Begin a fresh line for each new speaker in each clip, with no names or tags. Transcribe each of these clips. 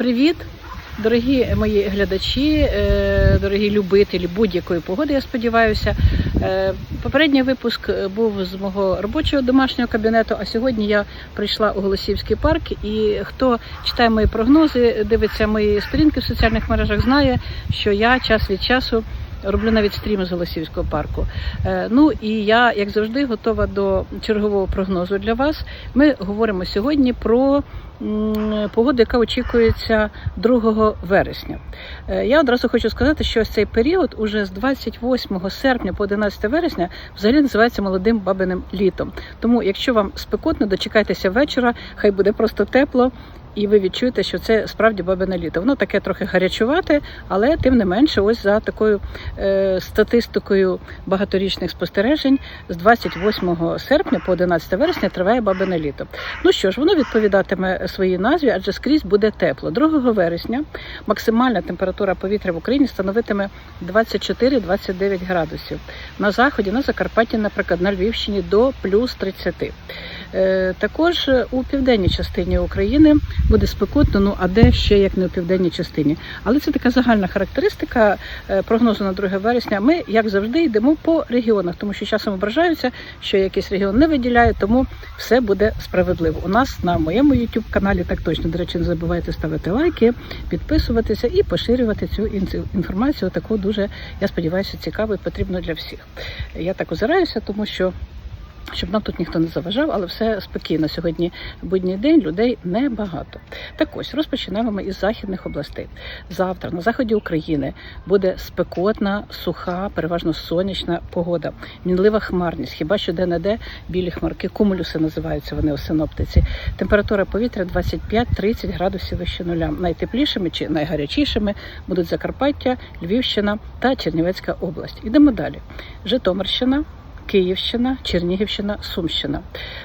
Привіт, дорогі мої глядачі, е, дорогі любителі будь-якої погоди, я сподіваюся. Е, Попередній випуск був з мого робочого домашнього кабінету, а сьогодні я прийшла у Голосівський парк. І хто читає мої прогнози, дивиться мої сторінки в соціальних мережах, знає, що я час від часу. Роблю навіть стріми з Голосіївського парку. Е, Ну і я, як завжди, готова до чергового прогнозу для вас. Ми говоримо сьогодні про погоду, яка очікується 2 вересня. Е, Я одразу хочу сказати, що ось цей період, уже з 28 серпня по 11 вересня, взагалі називається молодим бабиним літом. Тому, якщо вам спекотно, дочекайтеся вечора, хай буде просто тепло. І ви відчуєте, що це справді бабине літо. Воно таке трохи гарячувате, але тим не менше, ось за такою е, статистикою багаторічних спостережень, з 28 серпня по 11 вересня триває бабине літо. Ну що ж, воно відповідатиме своїй назві, адже скрізь буде тепло. 2 вересня максимальна температура повітря в Україні становитиме 24-29 градусів. На заході, на Закарпатті, наприклад, на Львівщині до плюс 30. Е, Також е, у південній частині України буде спекотно, ну а де ще як не у південній частині. Але це така загальна характеристика е, прогнозу на 2 вересня. Ми, як завжди, йдемо по регіонах, тому що часом ображаються, що якийсь регіон не виділяє, тому все буде справедливо. У нас на моєму youtube каналі так точно. До речі, не забувайте ставити лайки, підписуватися і поширювати цю інформацію. Таку дуже я сподіваюся, цікаву і потрібну для всіх. Я так озираюся, тому що щоб нам тут ніхто не заважав, але все спокійно. Сьогодні будній день людей небагато. Так ось розпочинаємо ми із західних областей. Завтра на заході України буде спекотна, суха, переважно сонячна погода, мінлива хмарність. Хіба що де-не-де білі хмарки, кумулюси називаються вони у синоптиці. Температура повітря 25-30 градусів вище нуля. Найтеплішими чи найгарячішими будуть Закарпаття, Львівщина та Чернівецька область. Ідемо далі. Житомирщина. Київщина, Чернігівщина, Сумщина.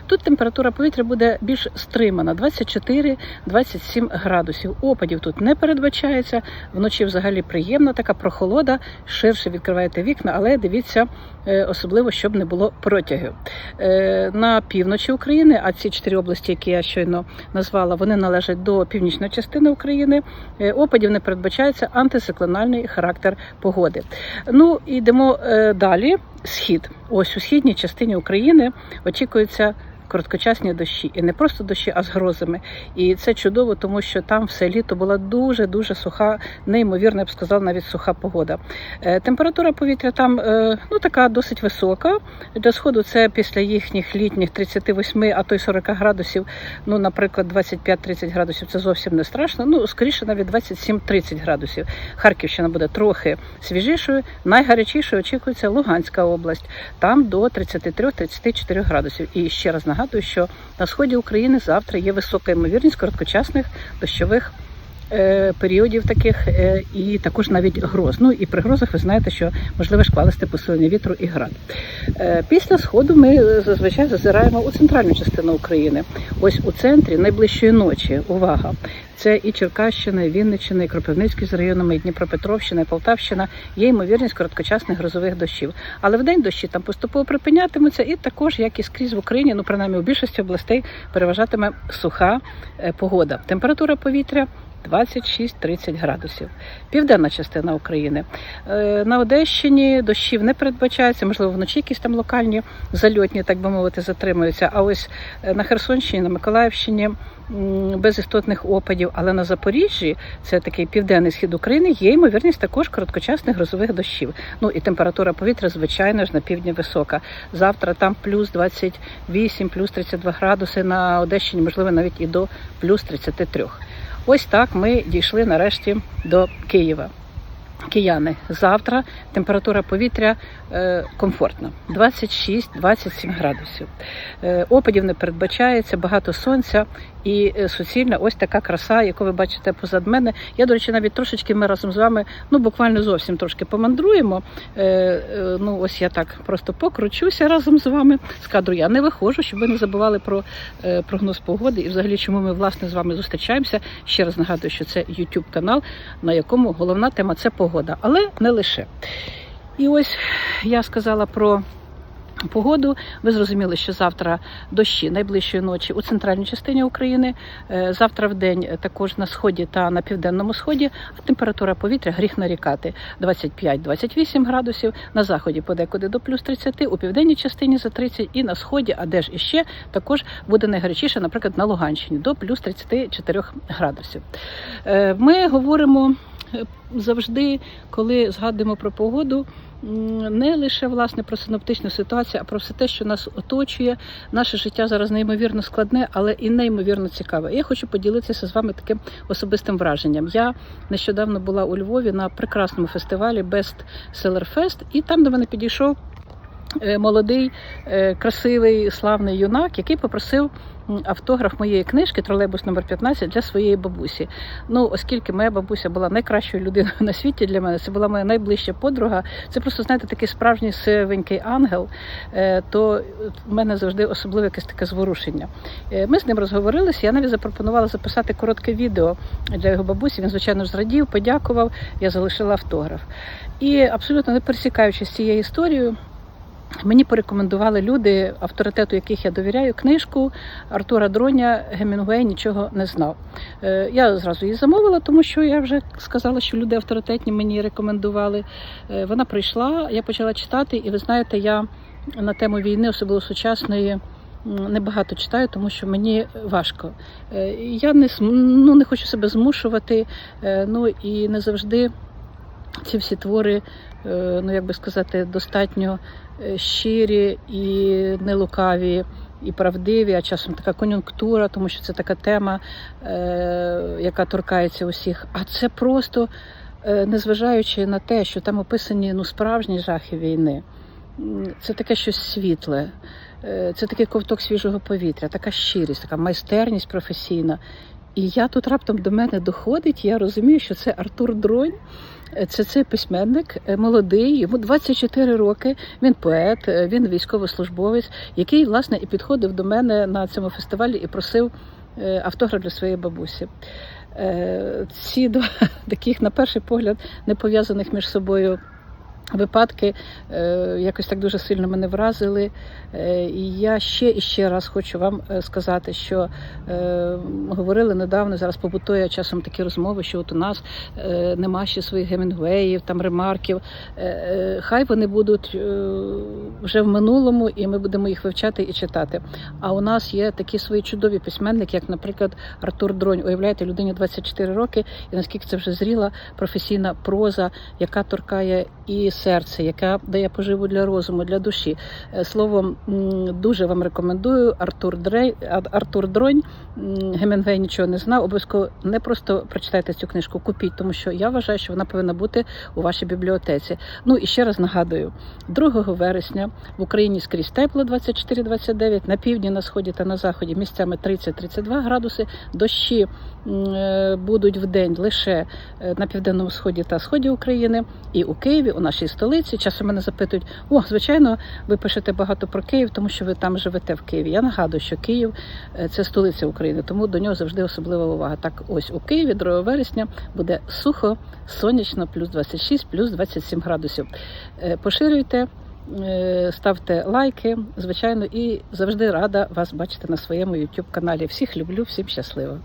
Тут температура повітря буде більш стримана 24-27 градусів. Опадів тут не передбачається. Вночі взагалі приємна така прохолода, ширше відкриваєте вікна, але дивіться е, особливо, щоб не було протягів. Е, На півночі України, а ці чотири області, які я щойно назвала, вони належать до північної частини України. Е, Опадів не передбачається антициклональний характер погоди. Ну йдемо далі. Схід. Ось у східній частині України очікується. Короткочасні дощі, і не просто дощі, а з грозами. І це чудово, тому що там все літо була дуже дуже суха, неймовірно, я б сказала, навіть суха погода. Е, Температура повітря там е, ну така досить висока. Для сходу це після їхніх літніх 38, а то й 40 градусів. Ну, наприклад, 25-30 градусів це зовсім не страшно. Ну, скоріше навіть 27-30 градусів. Харківщина буде трохи свіжішою. Найгарячішою очікується Луганська область. Там до 33-34 градусів. І ще раз нагадую, що на сході України завтра є висока ймовірність короткочасних дощових. Е, Періодів таких е, і також навіть гроз. Ну і при грозах ви знаєте, що можливе шквалисте посилення вітру і град. Е, Після сходу ми зазвичай зазираємо у центральну частину України. Ось у центрі найближчої ночі. Увага! Це і Черкащина, і Вінниччина, і Кропивницький з районами, і Дніпропетровщина, і Полтавщина. Є ймовірність короткочасних грозових дощів. Але вдень дощі там поступово припинятимуться, і також, як і скрізь в Україні, ну принаймні у більшості областей переважатиме суха погода. Температура повітря. 26-30 градусів. Південна частина України. Е, На Одещині дощів не передбачається, можливо, вночі якісь там локальні зальотні, так би мовити, затримуються. А ось е, на Херсонщині, на Миколаївщині без істотних опадів, але на Запоріжжі, це такий південний схід України, є ймовірність також короткочасних грозових дощів. Ну і температура повітря, звичайно ж, на півдні висока. Завтра там плюс 28, плюс 32 градуси на Одещині, можливо, навіть і до плюс 33. Ось так ми дійшли нарешті до Києва. Кияни, завтра температура повітря е, комфортна 26-27 градусів. Е, опадів не передбачається, багато сонця і е, суцільна ось така краса, яку ви бачите позад мене. Я, до речі, навіть трошечки ми разом з вами, ну буквально зовсім трошки помандруємо. Ну ось я так просто покручуся разом з вами. З кадру я не виходжу, щоб ви не забували про прогноз погоди і взагалі, чому ми власне з вами зустрічаємося. Ще раз нагадую, що це YouTube канал, на якому головна тема це погода, але не лише. І ось я сказала про Погоду ви зрозуміли, що завтра дощі найближчої ночі у центральній частині України. Е, Завтра в день також на сході та на південному сході. А температура повітря гріх нарікати 25-28 градусів. На заході подекуди до плюс 30, у південній частині за 30 і на сході, а де ж іще також буде найгарячіше, наприклад, на Луганщині до плюс 34 градусів. Е, Ми говоримо е, завжди, коли згадуємо про погоду. Не лише власне про синоптичну ситуацію, а про все те, що нас оточує. Наше життя зараз неймовірно складне, але і неймовірно цікаве. Я хочу поділитися з вами таким особистим враженням. Я нещодавно була у Львові на прекрасному фестивалі Best Seller Fest, і там до мене підійшов молодий, е, красивий, славний юнак, який попросив автограф моєї книжки Тролейбус номер 15 для своєї бабусі. Ну, оскільки моя бабуся була найкращою людиною на світі для мене, це була моя найближча подруга. Це просто знаєте такий справжній сивенький ангел. е, То в мене завжди особливе якесь таке зворушення. Е, Ми з ним розговорилися. Я навіть запропонувала записати коротке відео для його бабусі. Він, звичайно зрадів, подякував. Я залишила автограф. І абсолютно не пересікаючись з цією історією. Мені порекомендували люди, авторитету яких я довіряю, книжку Артура Дроня Гемінгуей нічого не знав. Е, Я зразу її замовила, тому що я вже сказала, що люди авторитетні мені рекомендували. Е, Вона прийшла, я почала читати, і ви знаєте, я на тему війни, особливо сучасної. м, Небагато читаю, тому що мені важко. Е, Я не ну, не хочу себе змушувати, ну і не завжди ці всі твори, е, ну як би сказати, достатньо е, щирі і нелукаві, і правдиві, а часом така кон'юнктура, тому що це така тема, е, яка торкається усіх. А це просто, е, незважаючи на те, що там описані ну, справжні жахи війни, це таке щось світле. е, Це такий ковток свіжого повітря, така щирість, така майстерність професійна. І я тут раптом до мене доходить, я розумію, що це Артур Дронь, Е, це цей письменник е, молодий, йому 24 роки. Він поет, е, він військовослужбовець, який власне і підходив до мене на цьому фестивалі і просив автограф для своєї бабусі. Ці два таких, на перший погляд, не пов'язаних між собою. Випадки е, якось так дуже сильно мене вразили. Е, і я ще і ще раз хочу вам е, сказати, що говорили недавно, зараз побутує часом такі розмови, що от у нас нема ще своїх гемінгвеїв, там ремарків. Хай вони будуть вже в минулому, і ми будемо їх вивчати і читати. А у нас є такі свої чудові письменники, як, наприклад, Артур Дронь. Уявляєте, людині 24 роки, і наскільки це вже зріла професійна проза, яка торкає і серце, яка дає поживу для розуму, для душі. Е, Словом, дуже вам рекомендую Артур Дрей, Артур Дронь. Гемінгвей нічого не знав. Обов'язково не просто прочитайте цю книжку, купіть, тому що я вважаю, що вона повинна бути у вашій бібліотеці. Ну і ще раз нагадую: 2 вересня в Україні скрізь тепло 24-29, на півдні, на сході та на заході місцями 30-32 градуси. Дощі е, будуть в день лише е, на південному сході та сході України і у Києві, у нашій столиці. Часом мене запитують: о, звичайно, ви пишете багато про Київ, тому що ви там живете в Києві. Я нагадую, що Київ е, це столиця України, тому до нього завжди особлива увага. Так, ось у Києві 2 вересня буде сухо, сонячно, плюс 26, плюс 27 градусів. Е, Поширюйте. е, Ставте лайки, звичайно, і завжди рада вас бачити на своєму YouTube каналі. Всіх люблю, всім щасливо.